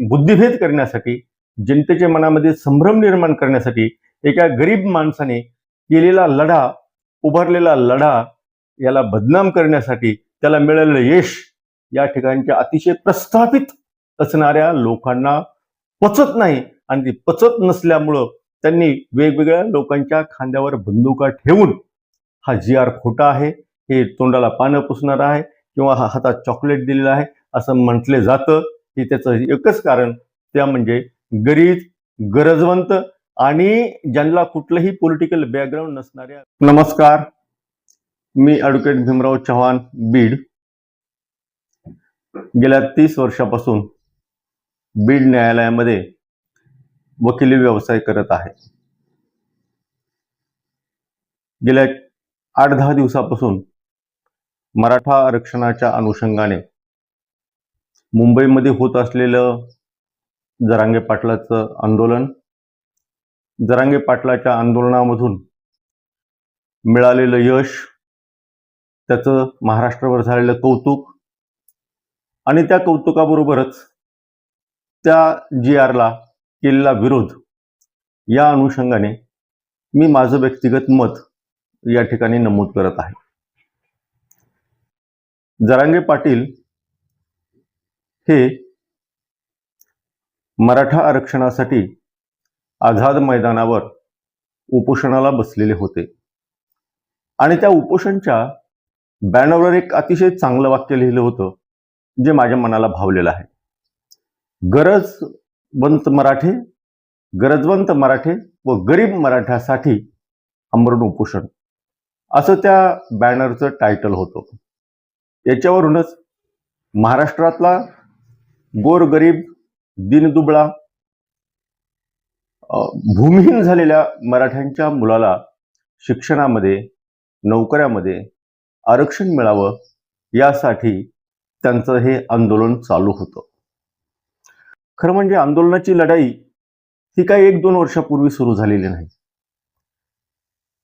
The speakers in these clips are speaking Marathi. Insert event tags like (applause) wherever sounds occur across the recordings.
बुद्धिभेद करण्यासाठी जनतेच्या मनामध्ये संभ्रम निर्माण करण्यासाठी एका गरीब माणसाने केलेला लढा उभारलेला लढा याला बदनाम करण्यासाठी त्याला मिळालेलं यश या ठिकाणच्या अतिशय प्रस्थापित असणाऱ्या लोकांना पचत नाही आणि ती पचत नसल्यामुळं त्यांनी वेगवेगळ्या लोकांच्या खांद्यावर बंदुका ठेवून हा जी आर खोटा आहे हे तोंडाला पानं पुसणार आहे किंवा हा हातात चॉकलेट दिलेलं आहे असं म्हटलं जातं. हे त्याचं एकच कारण त्या म्हणजे गरीब गरजवंत आणि ज्यांना कुठलंही पॉलिटिकल बॅकग्राऊंड नसणाऱ्या. नमस्कार मी ॲडव्होकेट भीमराव चव्हाण बीड. गेल्या तीस वर्षापासून बीड न्यायालयामध्ये वकिली व्यवसाय करत आहे. गेल्या आठ दहा दिवसापासून मराठा आरक्षणाच्या अनुषंगाने मुंबईमध्ये होत असलेलं जरांगे पाटलाचं आंदोलन जरांगे पाटलाच्या आंदोलनामधून मिळालेलं यश त्याचं महाराष्ट्रावर झालेलं कौतुक आणि त्या कौतुकाबरोबरच त्या जी आरला केलेला विरोध या अनुषंगाने मी माझं व्यक्तिगत मत या ठिकाणी नमूद करत आहे. जरांगे पाटील हे मराठा आरक्षणासाठी आझाद मैदानावर उपोषणाला बसलेले होते. आणि त्या उपोषणच्या बॅनरवर एक अतिशय चांगलं वाक्य लिहिलं होतं जे माझ्या मनाला भावलेलं आहे. गरजवंत मराठे गरजवंत मराठे व गरीब मराठ्यासाठी अमरण उपोषण असं त्या बॅनरचं टायटल होतं. याच्यावरूनच महाराष्ट्रातला गोरगरीब दिनदुबळा भूमिहीन झालेल्या मराठ्यांच्या मुलाला शिक्षणामध्ये नोकऱ्यामध्ये आरक्षण मिळावं यासाठी त्यांचं हे आंदोलन चालू होतं. खरं म्हणजे आंदोलनाची लढाई ही काही एक दोन वर्षापूर्वी सुरू झालेली नाही.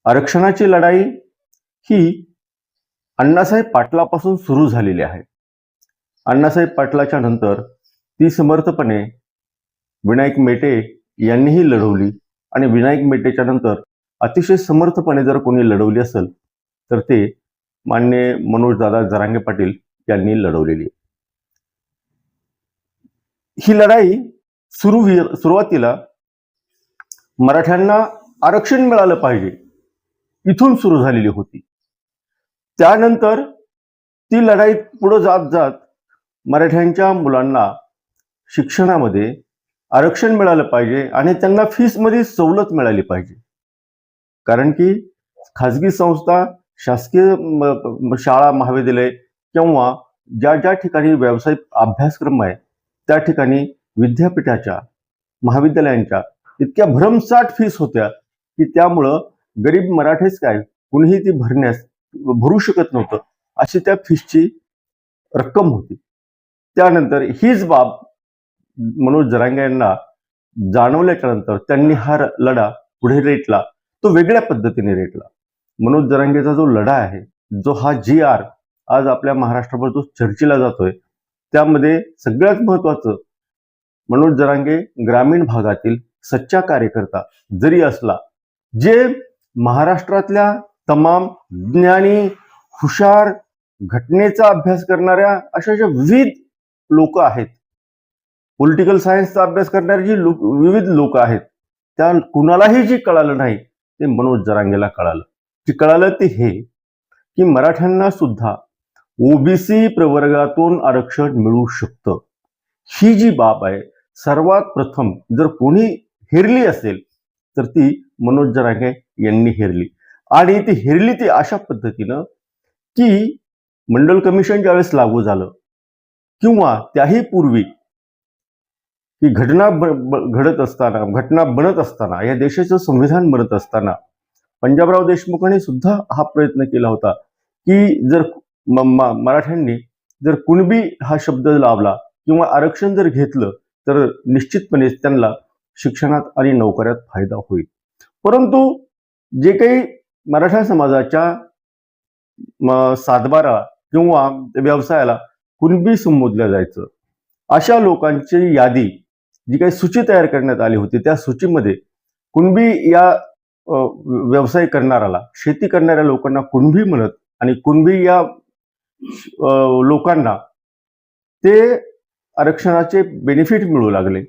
आरक्षणाची लढाई ही अण्णासाहेब पाटलापासून सुरू झालेली आहे. अण्णासाहेब पाटलाच्या नंतर ती समर्थपणे विनायक मेटे यांनीही लढवली. आणि विनायक मेटेच्या नंतर अतिशय समर्थपणे जर कोणी लढवली असेल तर ते मान्य मनोजदादा जरांगे पाटील यांनी लढवलेली ही लढाई सुरू सुरुवातीला मराठ्यांना आरक्षण मिळालं पाहिजे इथून सुरू झालेली होती. त्यानंतर ती लढाई पुढे जात जात मराठ्यांच्या मुलांना शिक्षणामध्ये आरक्षण मिळालं पाहिजे आणि त्यांना फीसमध्ये सवलत मिळाली पाहिजे. कारण की खाजगी संस्था शासकीय शाळा महाविद्यालय किंवा ज्या ज्या ठिकाणी व्यावसायिक अभ्यासक्रम आहे त्या ठिकाणी विद्यापीठाच्या महाविद्यालयांच्या इतक्या भरमसाठ फीस होत्या की त्यामुळं गरीब मराठेच काय कुणीही ती भरण्यास भरू शकत नव्हतं अशी त्या फीसची रक्कम होती. त्यानंतर हीच बाब मनोज जरांगे यांना जाणवल्याच्या नंतर त्यांनी हा लढा पुढे रेटला तो वेगळ्या पद्धतीने रेटला. मनोज जरांगेचा जो लढा आहे जो हा जी आर आज आपल्या महाराष्ट्रावर जो चर्चेला जातोय त्यामध्ये सगळ्यात महत्वाचं मनोज जरांगे ग्रामीण भागातील सच्चा कार्यकर्ता जरी असला जे महाराष्ट्रातल्या तमाम ज्ञानी हुशार घटनेचा अभ्यास करणाऱ्या अशा ज्या विविध लोक आहेत. पॉलिटिकल सायन्सचा अभ्यास करणारी जी लोक विविध लोक आहेत त्या कुणालाही जे कळालं नाही ते मनोज जरांगेला कळालं. जे कळालं ते हे की मराठ्यांना सुद्धा ओबीसी प्रवर्गातून आरक्षण मिळू शकतं. ही जी बाब आहे सर्वात प्रथम जर कोणी हेरली असेल तर ती मनोज जरांगे यांनी हेरली. आणि ती हेरली ती अशा पद्धतीनं की मंडल कमिशन ज्यावेळेस लागू झालं किंवा त्याही पूर्वी ही घटना घडत असताना घटना बनत असताना या देशाचं संविधान बनत असताना पंजाबराव देशमुखांनी सुद्धा हा प्रयत्न केला होता की जर म- मराठ्यांनी जर कुणबी हा शब्द लावला किंवा आरक्षण जर घेतलं तर निश्चितपणे त्यांना शिक्षणात आणि नोकऱ्यात फायदा होईल. परंतु जे काही मराठा समाजाच्या सातबारा किंवा व्यवसायाला कुणबी संबोधलं जायचं. अशा लोकांची यादी जी काही सूची तयार करण्यात आली होती त्या सूचीमध्ये कुणबी या व्यवसाय करणाऱ्याला शेती करणाऱ्या लोकांना कुणबी म्हणत आणि कुणबी या लोकांना ते आरक्षणाचे बेनिफिट मिळू लागले.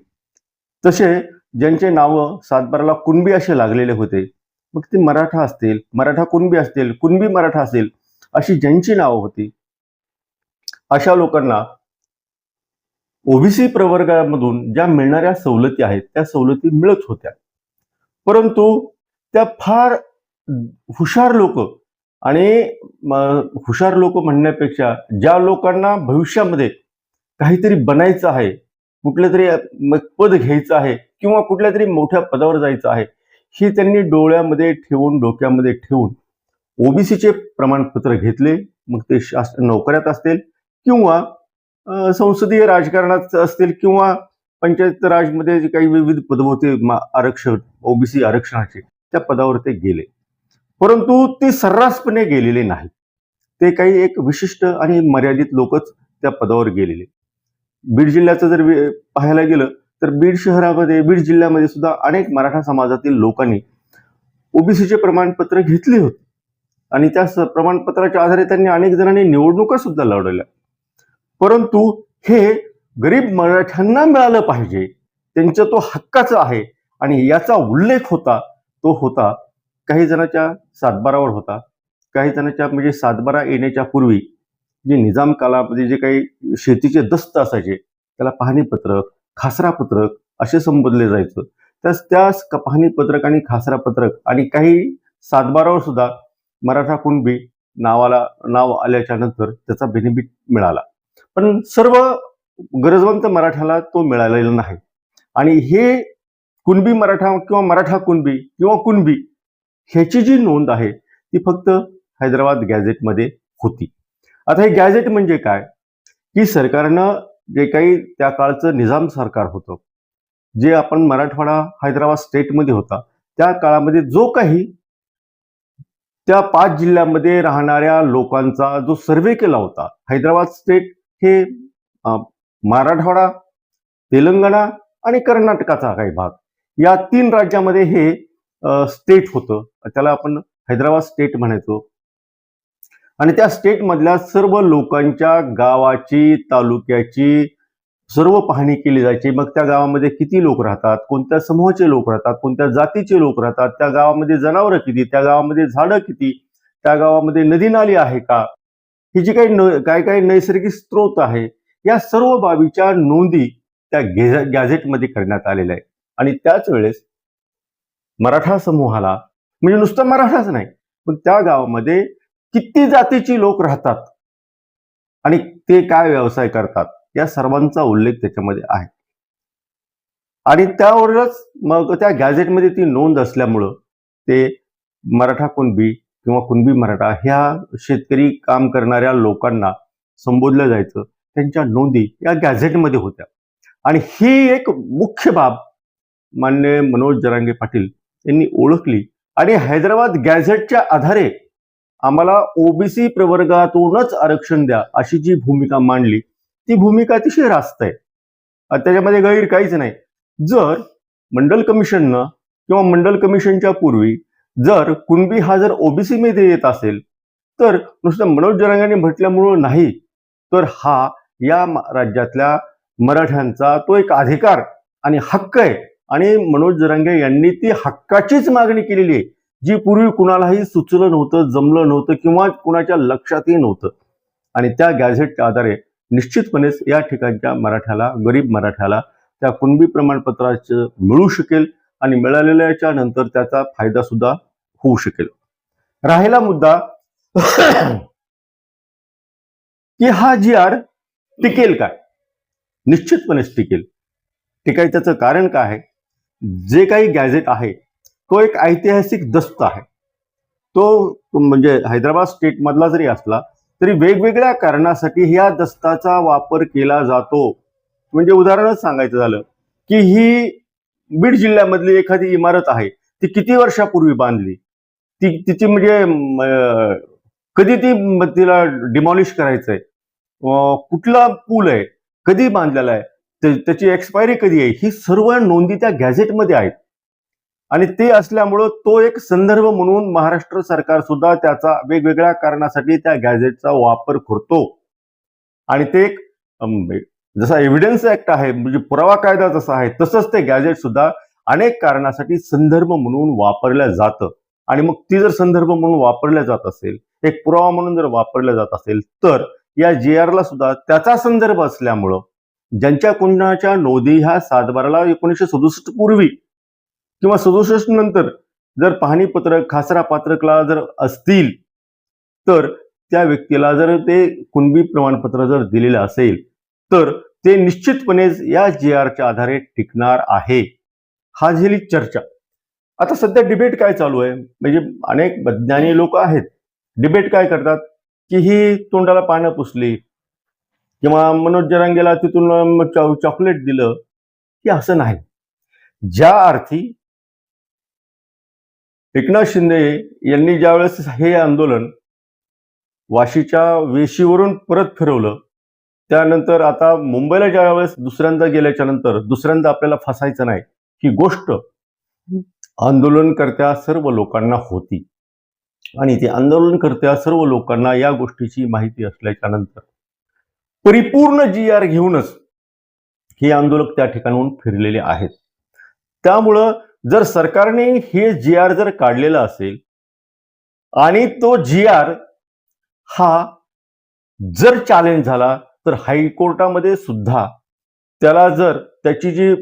तसे ज्यांचे नावं सातबाराला कुणबी असे लागलेले होते मग ते मराठा असतील मराठा कुणबी असतील कुणबी मराठा असेल अशी ज्यांची नावं होती अशा लोकांना ओबीसी प्रवर्गामधून ज्या मिळणाऱ्या सवलती आहेत त्या सवलती मिळत होत्या. परंतु त्या फार हुशार लोक आणि हुशार लोक म्हणण्यापेक्षा ज्या लोकांना भविष्यामध्ये काहीतरी बनायचं आहे कुठलं तरी पद घ्यायचं आहे किंवा कुठल्या तरी मोठ्या पदावर जायचं आहे हे त्यांनी डोळ्यामध्ये ठेवून डोक्यामध्ये ठेवून ओबीसीचे प्रमाणपत्र घेतले. मग ते शास्त्र नोकऱ्यात असतील किंवा संसदीय राजकारणात असतील किंवा पंचायत राजमध्ये जे काही विविध पद होते आरक्षण ओबीसी आरक्षणाचे त्या पदावर ते गेले. परंतु ते सर्रासपणे गेलेले नाही. ते काही एक विशिष्ट आणि मर्यादित लोकच त्या पदावर गेलेले. बीड जिल्ह्याचं जर पाहायला गेलं तर बीड शहरामध्ये बीड जिल्ह्यामध्ये सुद्धा अनेक मराठा समाजातील लोकांनी ओबीसीचे प्रमाणपत्र घेतले होते. आणि त्या प्रमाणपत्राच्या आधारे त्यांनी अनेक जणांनी निवडणुका सुद्धा लढवल्या. परंतु हे गरीब मराठ्यांना मिळालं पाहिजे. त्यांचं तो हक्काचा आहे आणि याचा उल्लेख होता तो होता काही जणांच्या सातबारावर होता. काही जणांच्या म्हणजे सातबारा येण्याच्या पूर्वी जे निजाम कालामध्ये जे काही शेतीचे दस्त असायचे त्याला पाहणीपत्रक खासरा पत्रक असे संबोधले जायचं. त्यास त्या क- पाहणीपत्रक आणि खासरा पत्रक आणि काही सातबारावर सुद्धा मराठा कुणबी नावाला नाव आल्याच्यानंतर त्याचा बेनिफिट मिळाला. पण सर्व गरजवंत मराठ्याला तो मिळालेला नाही. आणि हे कुणबी मराठा किंवा मराठा कुणबी किंवा कुणबी ह्याची जी नोंद आहे ती फक्त हैदराबाद गॅझेटमध्ये होती. आता हे गॅझेट म्हणजे काय? की सरकारनं जे काही त्या काळचं निजाम सरकार होतं जे आपण मराठवाडा हैदराबाद स्टेटमध्ये होता त्या काळामध्ये जो काही त्या पाच जिल्ह्यामध्ये राहणाऱ्या लोकांचा जो सर्वे केला होता हैदराबाद स्टेट हे मराठवाडा तेलंगणा आणि कर्नाटकाचा काही भाग. या तीन राज्यामध्ये हे स्टेट होतं. त्याला आपण हैदराबाद स्टेट म्हणायचो. आणि त्या स्टेटमधल्या सर्व लोकांच्या गावाची तालुक्याची सर्व पाहणी केली जायची. मग त्या गावामध्ये किती लोक राहतात? कोणत्या समूहाचे लोक राहतात? कोणत्या जातीचे लोक राहतात? त्या गावामध्ये जनावरं किती? त्या गावामध्ये झाडं किती? त्या गावामध्ये नदी नाली आहे का? ही जी काही न- काय काय नैसर्गिक स्रोत आहे या सर्व बाबीच्या नोंदी त्या गेझ- गॅझेटमध्ये करण्यात आलेल्या आहे आणि त्याच वेळेस मराठा समूहाला म्हणजे नुसतं मराठाच नाही पण त्या गावामध्ये किती जातीची लोक राहतात आणि ते काय व्यवसाय करतात या सर्वांचा उल्लेख त्याच्यामध्ये आहे. आणि त्यावरच मग त्या गॅझेटमध्ये ती नोंद असल्यामुळं ते मराठा कुणबी किंवा कुणबी मराठा ह्या शेतकरी काम करणाऱ्या लोकांना संबोधलं जायचं त्यांच्या नोंदी या गॅझेटमध्ये होत्या. आणि ही एक मुख्य बाब मान्य मनोज जरांगे पाटील यांनी ओळखली. आणि हैदराबाद गॅझेटच्या आधारे आम्हाला ओबीसी प्रवर्गातूनच आरक्षण द्या अशी जी भूमिका मांडली ती भूमिका अतिशय रास्त आहे. त्याच्यामध्ये गैर काहीच नाही. जर मंडल कमिशननं किंवा मंडल कमिशनच्या पूर्वी जर कुणबी हा जर ओबीसी मध्ये येत असेल तर नुसतं मनोज जरांगाने म्हटल्यामुळं नाही तर हा या राज्यातल्या मराठ्यांचा तो एक अधिकार आणि हक्क आहे. आणि मनोज जरांगे यांनी ती हक्काचीच मागणी केलेली आहे जी पूर्वी कुणालाही सुचलं नव्हतं जमलं नव्हतं किंवा कुणाच्या लक्षातही नव्हतं. आणि त्या गॅझेटच्या आधारे निश्चितपणेच या ठिकाणच्या मराठ्याला गरीब मराठ्याला त्या कुणबी प्रमाणपत्राचं मिळू शकेल आणि मिळालेल्याच्या नंतर त्याचा फायदा सुद्धा होऊ शकेल. राहिला मुद्दा (clears throat) की हा जी आर टिकेल काय? निश्चितपणेच टिकेल. टिकायचं कारण काय आहे? जे काही गॅझेट आहे तो एक ऐतिहासिक दस्त आहे. तो म्हणजे हैदराबाद स्टेट मधला जरी असला तरी वेगवेगळ्या कारणासाठी ह्या दस्ताचा वापर केला जातो. म्हणजे उदाहरणच सांगायचं झालं की ही बीड जिल्ह्यामधली एखादी इमारत आहे ती किती वर्षापूर्वी बांधली? ती तिची म्हणजे कधी ती तिला डिमॉलिश करायचंय? कुठला पूल आहे? कधी बांधलेला आहे? त्याची एक्सपायरी कधी आहे? ही सर्व नोंदी त्या गॅझेटमध्ये आहेत. आणि ते असल्यामुळं तो एक संदर्भ म्हणून महाराष्ट्र सरकार सुद्धा त्याचा वेगवेगळ्या कारणासाठी त्या गॅझेटचा वापर करतो. आणि ते एक जसा एव्हिडन्स ऍक्ट आहे म्हणजे पुरावा कायदा जसा आहे तसंच ते गॅजेट सुद्धा अनेक कारणासाठी संदर्भ म्हणून वापरलं जातं. आणि मग ती जर संदर्भ म्हणून वापरल्या जात असेल एक पुरावा म्हणून जर वापरल्या जात असेल तर या जे ला सुद्धा त्याचा संदर्भ असल्यामुळं ज्यांच्या कुणाच्या नोंदी ह्या सातबाराला एकोणीसशे सदुसष्ट पूर्वी किंवा सदुसष्ट नंतर जर पाहणी पत्रक खासरा पात्रकला जर असतील तर त्या व्यक्तीला जर ते कुणबी प्रमाणपत्र जर दिलेलं असेल तर ते निश्चितपणे या जे आरच्या आधारे टिकणार आहे. हा झाली चर्चा. आता सध्या डिबेट काय चालू आहे? म्हणजे अनेक ज्ञानी लोक आहेत. डिबेट काय करतात? की ही तोंडाला पानं पुसली. किंवा मनोज जरांगेला तिथून चॉकलेट दिलं. की असं नाही. ज्या अर्थी एकनाथ शिंदे यांनी ज्यावेळेस हे आंदोलन वाशीच्या वेशीवरून परत फिरवलं त्यानंतर आता मुंबईला ज्या वेळेस दुसऱ्यांदा गेल्याच्यानंतर दुसऱ्यांदा आपल्याला फसायचं नाही ही गोष्ट आंदोलनकर्त्या सर्व लोकांना होती. आणि ते आंदोलनकर्त्या सर्व लोकांना या गोष्टीची माहिती असल्याच्या नंतर परिपूर्ण जी आर घेऊनच हे आंदोलक त्या ठिकाणाहून फिरलेले आहेत. त्यामुळं जर सरकारने हे जी आर जर काढलेला असेल आणि तो जी आर हा जर चॅलेंज झाला तर हायकोर्टामध्ये सुद्धा त्याला जर त्याची जी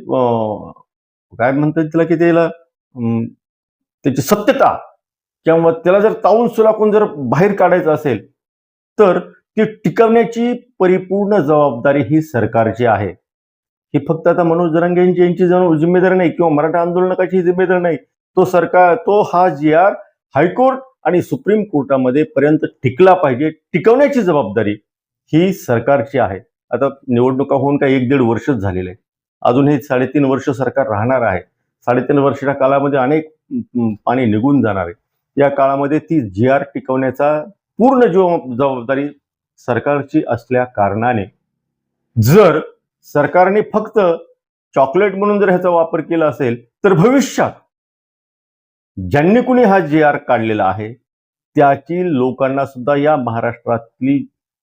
काय म्हणतात त्याला की त्याला त्याची सत्यता किंवा त्याला जर ताऊन सुलाखून जर बाहेर काढायचं असेल तर ती टिकवण्याची परिपूर्ण जबाबदारी ही सरकारची आहे. ही फक्त आता मनोज जरांगे यांची जण- जिम्मेदारी नाही किंवा मराठा आंदोलनाची जिम्मेदारी नाही. तो सरकार तो हा जी आर हायकोर्ट आणि सुप्रीम कोर्टामध्ये पर्यंत टिकला पाहिजे. टिकवण्याची जबाबदारी ही सरकारची आहे. आता निवडणुका होऊन काही एक दीड वर्षच झालेले. आहे अजून हे साडेतीन वर्ष सरकार राहणार आहे. साडेतीन वर्षाच्या काळामध्ये अनेक पाणी निघून जाणार आहे. या काळामध्ये ती जी आर टिकवण्याचा पूर्ण जीव जबाबदारी सरकारची असल्या कारणाने जर सरकारने फक्त चॉकलेट म्हणून जर ह्याचा वापर केला असेल तर भविष्यात ज्यांनी कुणी हा जी आर काढलेला आहे त्याची लोकांना सुद्धा या महाराष्ट्रातली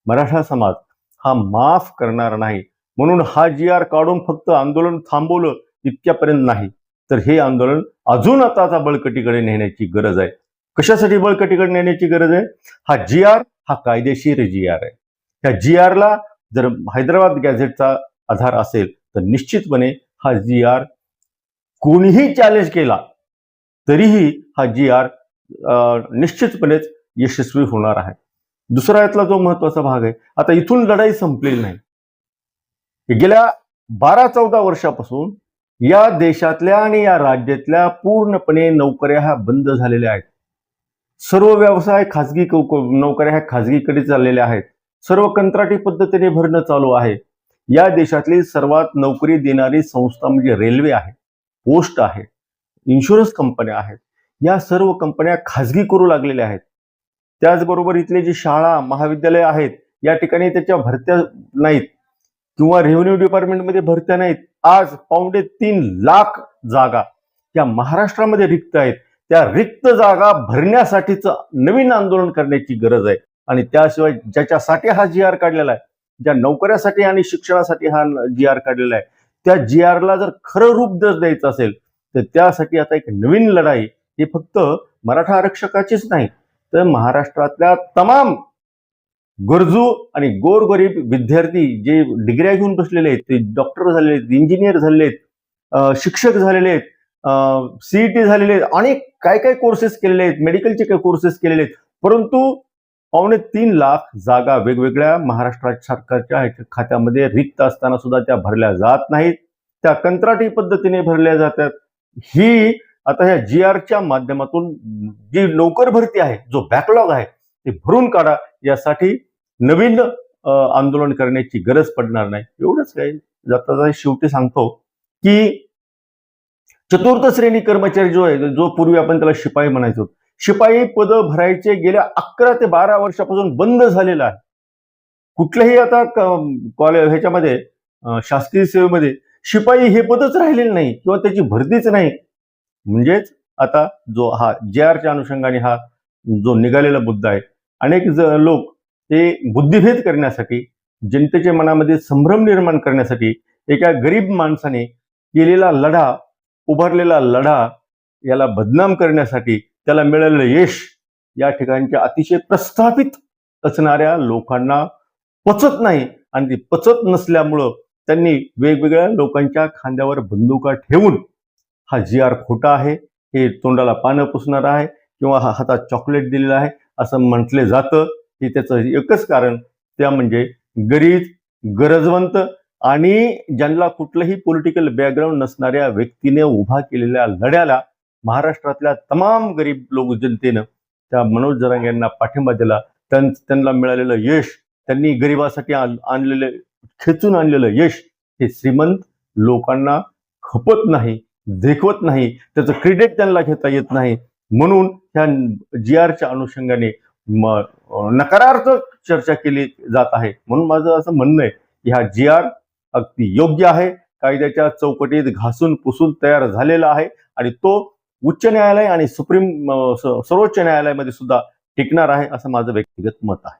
मराठा समाज हा माफ करणार नाही. म्हणून हा जी आर काढून फक्त आंदोलन थांबवलं इतक्यापर्यंत नाही. तर हे आंदोलन अजून आता आता बळकटीकडे नेण्याची गरज आहे. कशासाठी बळकटीकडे नेण्याची गरज आहे? हा जी आर हा कायदेशीर जी आर आहे. त्या जी आरला जर हैदराबाद गॅझेटचा आधार असेल तर निश्चितपणे हा जी आर कोणीही चॅलेंज केला तरीही हा जी आर निश्चितपणेच यशस्वी होणार आहे. दुसरा यातला जो महत्त्वाचा भाग आहे आता इथून लढाई संपलेली नाही. गेल्या बारा चौदा वर्षापासून या देशातल्या आणि या राज्यातल्या पूर्णपणे नोकऱ्या ह्या बंद झालेल्या आहेत. सर्व व्यवसाय खाजगी नोकऱ्या ह्या खाजगीकडे चाललेल्या आहेत. सर्व कंत्राटी पद्धतीने भरणं चालू आहे. या देशातली सर्वात नोकरी देणारी संस्था म्हणजे रेल्वे आहे पोस्ट आहे इन्शुरन्स कंपन्या आहेत. या सर्व कंपन्या खाजगी करू लागलेल्या आहेत. त्याचबरोबर इथले जी शाळा महाविद्यालय आहेत या ठिकाणी त्याच्या भरत्या नाहीत किंवा रेव्हेन्यू डिपार्टमेंटमध्ये भरत्या नाहीत. आज पावणे तीन लाख जागा या महाराष्ट्रामध्ये रिक्त आहेत. त्या रिक्त जागा भरण्यासाठीच नवीन आंदोलन करण्याची गरज आहे. आणि त्याशिवाय ज्याच्यासाठी हा जी आर काढलेला आहे ज्या नोकऱ्यासाठी आणि शिक्षणासाठी हा जी आर काढलेला आहे त्या जी आरला जर खरं रूप जर द्यायचं असेल तर त्यासाठी आता एक नवीन लढाई ही फक्त मराठा आरक्षकाचीच नाही तर महाराष्ट्रातल्या तमाम गरजू आणि गोरगरीब विद्यार्थी जे डिग्र्या घेऊन बसलेले आहेत ते डॉक्टर झालेले आहेत इंजिनियर झालेले आहेत शिक्षक झालेले आहेत सीईटी झालेले आहेत अनेक काय काय कोर्सेस केलेले आहेत मेडिकलचे काय कोर्सेस केलेले आहेत परंतु पावणे तीन लाख जागा वेगवेगळ्या महाराष्ट्र सरकारच्या ह्याच्या खात्यामध्ये रिक्त असताना सुद्धा त्या भरल्या जात नाहीत. त्या कंत्राटी पद्धतीने भरल्या जातात. ही आता ह्या जी आरच्या माध्यमातून जी नोकर भरती आहे जो बॅकलॉग आहे ते भरून काढा. यासाठी नवीन आंदोलन करण्याची गरज पडणार नाही. एवढंच काय जाता जाता शेवटी सांगतो की चतुर्थ श्रेणी कर्मचारी जो आहे जो पूर्वी आपण त्याला शिपाई म्हणायचो शिपाई पद भरायचे गेल्या अकरा ते बारा वर्षापासून बंद झालेलं आहे. कुठल्याही आता कॉलेज ह्याच्यामध्ये शासकीय सेवेमध्ये शिपाई हे पदच राहिलेलं नाही किंवा त्याची भरतीच नाही. म्हणजेच आता जो हा जे आरच्या अनुषंगाने हा जो निघालेला मुद्दा आहे अनेक ज- लोक ते बुद्धिभेद करण्यासाठी जनतेच्या मनामध्ये संभ्रम निर्माण करण्यासाठी एका गरीब माणसाने केलेला लढा उभारलेला लढा याला बदनाम करण्यासाठी त्याला मिळालेलं यश या ठिकाणच्या अतिशय प्रस्थापित असणाऱ्या लोकांना पचत नाही आणि ती पचत नसल्यामुळं त्यांनी वेगवेगळ्या लोकांच्या खांद्यावर बंदुका ठेवून हा जी आर खोटा आहे हे तोंडाला पानं पुसणार आहे किंवा हा हातात चॉकलेट दिलेलं आहे असं म्हटलं जातं हे त्याचं एकच कारण. त्या म्हणजे गरीब गरजवंत आणि ज्यांना कुठलंही पॉलिटिकल बॅकग्राऊंड नसणाऱ्या व्यक्तीने उभा केलेल्या लढ्याला महाराष्ट्रातल्या तमाम गरीब लोक जनतेनं त्या मनोज जरांग यांना पाठिंबा दिला. त्यां- त्यांना मिळालेलं यश त्यांनी गरिबासाठी आण- आणलेलं खेचून आणलेलं यश हे श्रीमंत लोकांना खपत नाही. देखवत नाही त्याचं क्रेडिट त्यांना घेता येत नाही. म्हणून ह्या जी आरच्या अनुषंगाने नकारार्थ नकारार्थक चर्चा केली जात आहे. म्हणून माझं असं म्हणणं आहे की हा जी आर अगदी योग्य आहे. कायद्याच्या चौकटीत घासून पुसून तयार झालेला आहे आणि तो उच्च न्यायालय आणि सुप्रीम सर्वोच्च न्यायालयामध्ये सुद्धा टिकणार आहे असं माझं व्यक्तिगत मत आहे.